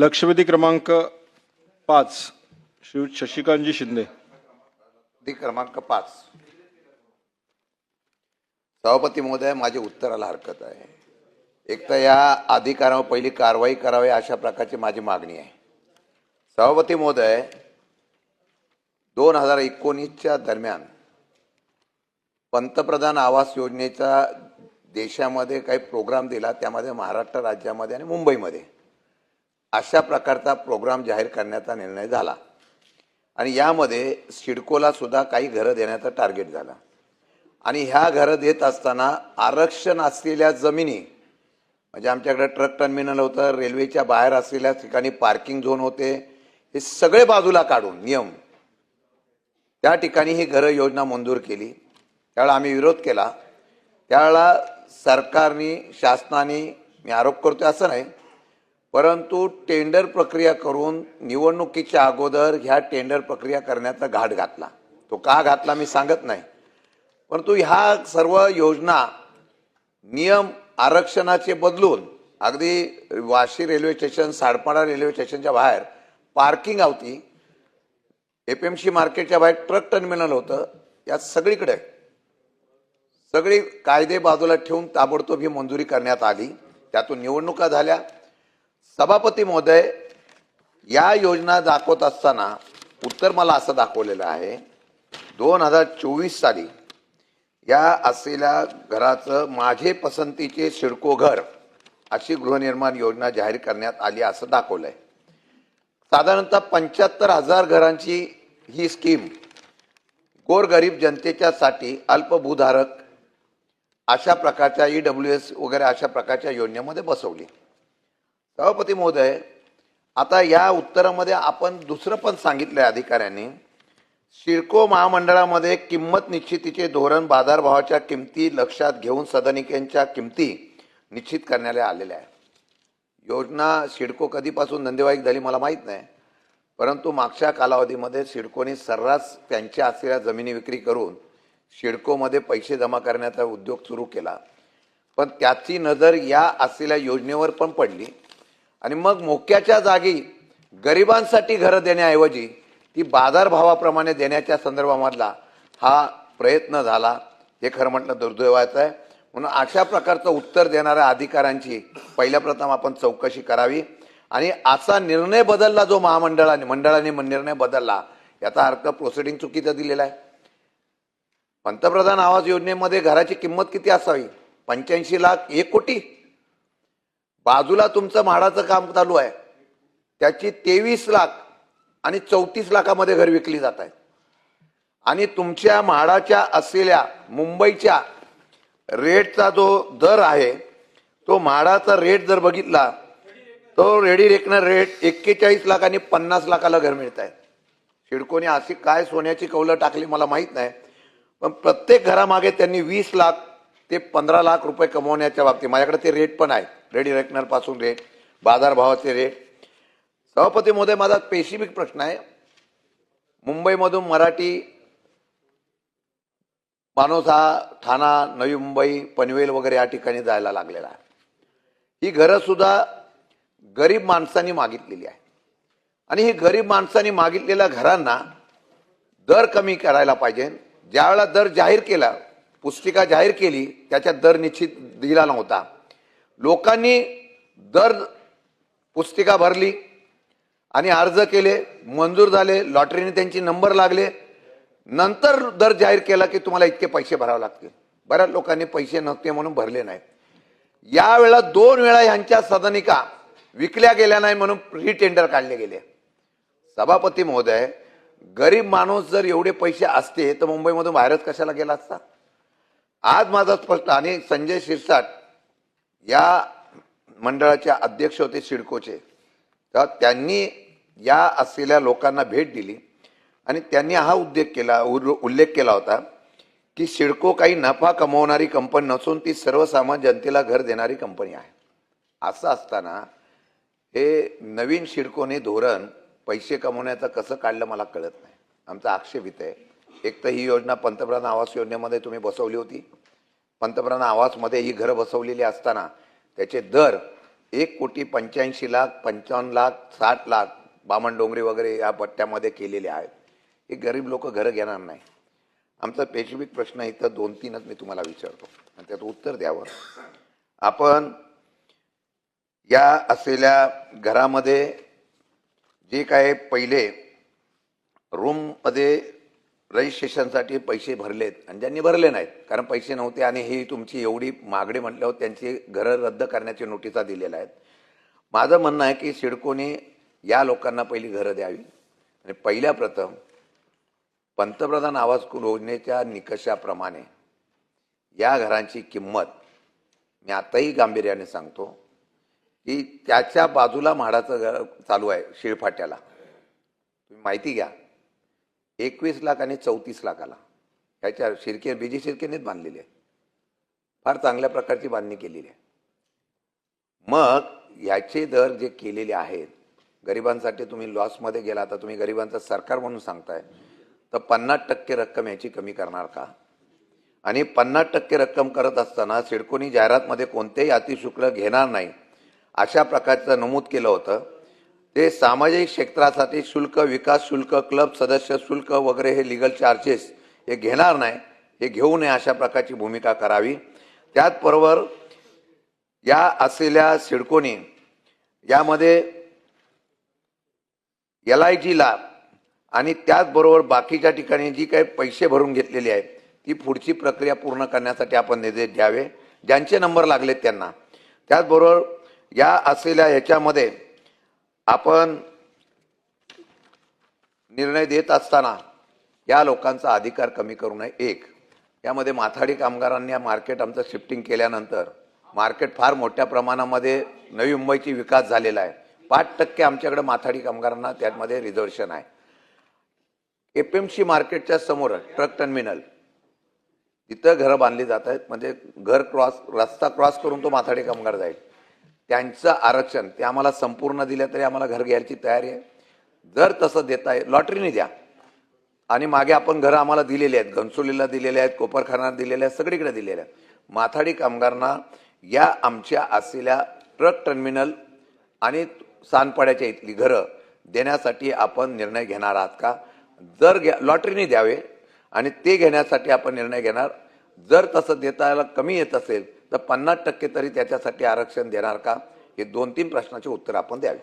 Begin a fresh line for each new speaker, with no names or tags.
लक्षवेधी क्रमांक पाच श्री शशिकांतजी शिंदे.
क्रमांक पाच. सभापती महोदय माझे उत्तराला हरकत आहे. एक तर या अधिकारावर पहिली कारवाई करावी अशा प्रकारची माझी मागणी आहे. सभापती महोदय दोन हजार एकोणीसच्या दरम्यान पंतप्रधान आवास योजनेचा देशामध्ये काही प्रोग्राम दिला त्यामध्ये महाराष्ट्र राज्यामध्ये आणि मुंबईमध्ये. अशा प्रकारचा प्रोग्राम जाहीर करण्याचा निर्णय झाला. आणि यामध्ये सिडकोला सुद्धा काही घरं देण्याचं टार्गेट झालं. आणि ह्या घरं देत असताना आरक्षण असलेल्या जमिनी म्हणजे आमच्याकडे ट्रक टर्मिनल होतं रेल्वेच्या बाहेर असलेल्या ठिकाणी पार्किंग झोन होते हे सगळे बाजूला काढून नियम. त्या ठिकाणी ही घरं योजना मंजूर केली. त्यावेळेला आम्ही विरोध केला. त्यावेळेला सरकारने शासनाने मी आरोप करतोय असं नाही परंतु टेंडर प्रक्रिया करून निवडणुकीच्या अगोदर ह्या टेंडर प्रक्रिया करण्याचा घाट घातला. तो का घातला मी सांगत नाही. परंतु ह्या सर्व योजना नियम आरक्षणाचे बदलून अगदी Vashi railway station Sanpada railway स्टेशनच्या बाहेर पार्किंग होती एफ एम सी मार्केटच्या बाहेर ट्रक टर्मिनल होतं यात सगळीकडे सगळी कायदे बाजूला ठेवून ताबडतोब ही मंजुरी करण्यात आली. त्यातून निवडणुका झाल्या. सभापती महोदय या योजना दाखवत असताना उत्तर मला असं दाखवलेलं आहे. दोन हजार चोवीस साली या असलेल्या घराचं माझे पसंतीचे सिडको घर अशी गृहनिर्माण योजना जाहीर करण्यात आली असं दाखवलं आहे साधारणतः पंच्याहत्तर हजार घरांची ही स्कीम गोरगरीब जनतेच्यासाठी अल्पभूधारक अशा प्रकारच्या ई डब्ल्यू एस वगैरे अशा प्रकारच्या योजनेमध्ये बसवली. सभापती महोदय आता या उत्तरामध्ये आपण दुसरं पण सांगितलं आहे अधिकाऱ्यांनी. सिडको महामंडळामध्ये किंमत निश्चितीचे धोरण बाजारभावाच्या किमती लक्षात घेऊन सदनिकांच्या किमती निश्चित करण्यात आलेल्या आहे योजना सिडको कधीपासून नंदेवाईक झाली मला माहीत नाही परंतु मागच्या कालावधीमध्ये सिडकोने सर्रास त्यांच्या असलेल्या जमिनी विक्री करून सिडकोमध्ये पैसे जमा करण्याचा उद्योग सुरू केला. पण त्याची नजर या असलेल्या योजनेवर पण पडली. आणि मग मोक्याच्या जागी गरिबांसाठी घरं देण्याऐवजी ती बाजारभावाप्रमाणे देण्याच्या संदर्भामधला हा प्रयत्न झाला. हे खरं म्हटलं दुर्दैवाचं आहे. म्हणून अशा प्रकारचं उत्तर देणाऱ्या अधिकाऱ्यांची पहिल्या प्रथम आपण चौकशी करावी. आणि असा निर्णय बदलला जो महामंडळाने मंडळाने निर्णय बदलला याचा अर्थ प्रोसिडिंग चुकीचा दिलेला आहे. पंतप्रधान आवास योजनेमध्ये घराची किंमत किती असावी? पंच्याऐंशी लाख एक कोटी? बाजूला तुमचं म्हाडाचं काम चालू आहे. त्याची तेवीस लाख आणि चौतीस लाखामध्ये घर विकली जात आहेत. आणि तुमच्या म्हाडाच्या असलेल्या मुंबईच्या रेटचा जो दर आहे तो म्हाडाचा रेट जर बघितला तो रेडी रेकनर रेट एक्केचाळीस लाख आणि पन्नास लाखाला घर मिळत आहे. शिडकोने अशी काय सोन्याची कौलं टाकली मला माहीत नाही. पण प्रत्येक घरामागे त्यांनी वीस लाख ते पंधरा लाख रुपये कमवण्याच्या बाबतीत माझ्याकडे ते रेट पण आहेत. रेडी रेकनरपासून रेट बाजारभावाचे रेट सभापती महोदय माझा स्पेसिफिक प्रश्न आहे. मुंबईमधून मराठी मानोसा ठाणा नवी मुंबई पनवेल वगैरे या ठिकाणी जायला लागलेला आहे. ही घरंसुद्धा गरीब माणसांनी मागितलेली आहे. आणि ही गरीब माणसांनी मागितलेल्या घरांना दर कमी करायला पाहिजे. ज्यावेळेला दर जाहीर केला पुस्तिका जाहीर केली त्याच्यात दर निश्चित दिला नव्हता. लोकांनी दर पुस्तिका भरली आणि अर्ज केले मंजूर झाले लॉटरीने त्यांची नंबर लागले. नंतर दर जाहीर केला की तुम्हाला इतके पैसे भरावे लागतील. बऱ्याच लोकांनी पैसे नव्हते म्हणून भरले नाही. यावेळा दोन वेळा ह्यांच्या सदनिका विकल्या गेल्या नाही म्हणून रिटेंडर काढले गेले. सभापती महोदय गरीब माणूस जर एवढे पैसे असते तर मुंबईमधून बाहेरच कशाला गेला असता? आज माझा स्पष्ट आणि संजय शिरसाट या मंडळाचे अध्यक्ष होते सिडकोचे. तर त्यांनी या असलेल्या लोकांना भेट दिली. आणि त्यांनी हा उद्योग केला उल्लेख केला होता की सिडको काही नफा कमवणारी कंपनी नसून ती सर्वसामान्य जनतेला घर देणारी कंपनी आहे. असं असताना हे नवीन सिडकोने धोरण पैसे कमवण्याचं कसं काढलं मला कळत नाही. आमचा आक्षेप इथे आहे. एक तर ही योजना पंतप्रधान आवास योजनेमध्ये तुम्ही बसवली होती. पंतप्रधान आवासमध्ये ही घरं बसवलेली असताना त्याचे दर एक कोटी पंच्याऐंशी लाख पंचावन्न लाख साठ लाख बामण डोंगरी वगैरे या पट्ट्यामध्ये केलेले आहेत. हे गरीब लोक घरं घेणार नाही. आमचा स्पेसिफिक प्रश्न इथं दोन तीनच मी तुम्हाला विचारतो. आणि त्याचं उत्तर द्यावं. आपण या असलेल्या घरामध्ये जे काय पहिले रूममध्ये रजिस्ट्रेशनसाठी पैसे भरलेत आणि ज्यांनी भरले नाहीत कारण पैसे नव्हते आणि ही तुमची एवढी मागणी म्हटल्यावर त्यांची घरं रद्द करण्याची नोटिसा दिलेल्या आहेत. माझं म्हणणं आहे की सिडकोने या लोकांना पहिली घरं द्यावी. आणि पहिल्या प्रथम पंतप्रधान आवास योजनेच्या निकषाप्रमाणे या घरांची किंमत मी आताही गांभीर्याने सांगतो की त्याच्या बाजूला म्हाडाचं घर चालू आहे शिळफाट्याला. तुम्ही माहिती घ्या. एकवीस लाख आणि चौतीस लाखाला. ह्याच्या शिरके बीजी शिरकेनेच बांधलेली आहे. फार चांगल्या प्रकारची बांधणी केलेली आहे. मग याचे दर जे केलेले आहेत गरिबांसाठी तुम्ही लॉसमध्ये गेला तर तुम्ही गरिबांचं सरकार म्हणून सांगताय तर पन्नास टक्के रक्कम याची कमी करणार का? आणि पन्नास टक्के रक्कम करत असताना सिडकोनी जाहिरातमध्ये कोणतेही अतिशुल्क घेणार नाही अशा प्रकारचं नमूद केलं होतं. ते सामाजिक क्षेत्रासाठी शुल्क विकास शुल्क क्लब सदस्य शुल्क वगैरे हे लिगल चार्जेस हे घेणार नाही हे घेऊ नये अशा प्रकारची भूमिका करावी. त्याचबरोबर या असलेल्या सिडकोनी यामध्ये एल आय जीला आणि त्याचबरोबर बाकीच्या ठिकाणी जी काही पैसे भरून घेतलेली आहे ती पुढची प्रक्रिया पूर्ण करण्यासाठी आपण निर्देश द्यावे. ज्यांचे नंबर लागलेत त्यांना. त्याचबरोबर या असलेल्या ह्याच्यामध्ये आपण निर्णय देत असताना या लोकांचा अधिकार कमी करू नये. एक यामध्ये माथाडी कामगारांनी या मार्केट आमचं शिफ्टिंग केल्यानंतर मार्केट फार मोठ्या प्रमाणामध्ये नवी मुंबईची विकास झालेला आहे. पाच टक्के आमच्याकडे माथाडी कामगारांना त्यामध्ये रिझर्वेशन आहे. एफ एम सी मार्केटच्या समोर ट्रक टर्मिनल तिथं घरं बांधली जात आहेत. म्हणजे घर क्रॉस रस्ता क्रॉस करून तो माथाडी कामगार जाईल. त्यांचं आरक्षण ते आम्हाला संपूर्ण दिलं तरी आम्हाला घर घ्यायची तयारी आहे. जर तसं देता आहे लॉटरीने द्या. आणि मागे आपण घरं आम्हाला दिलेली आहेत. घनसोलीला दिलेले आहेत कोपरखाना दिलेले आहेत सगळीकडे दिलेले आहेत. माथाडी कामगारांना या आमच्या असलेल्या ट्रक टर्मिनल आणि सानपाड्याच्या इथली घरं देण्यासाठी आपण निर्णय घेणार आहात का? जर घ्या लॉटरीने द्यावे आणि ते घेण्यासाठी आपण निर्णय घेणार. जर तसं देता कमी येत असेल तर पन्नास टक्के तरी त्याच्यासाठी आरक्षण देणार का? हे दोन तीन प्रश्नाचे उत्तर आपण द्यावे.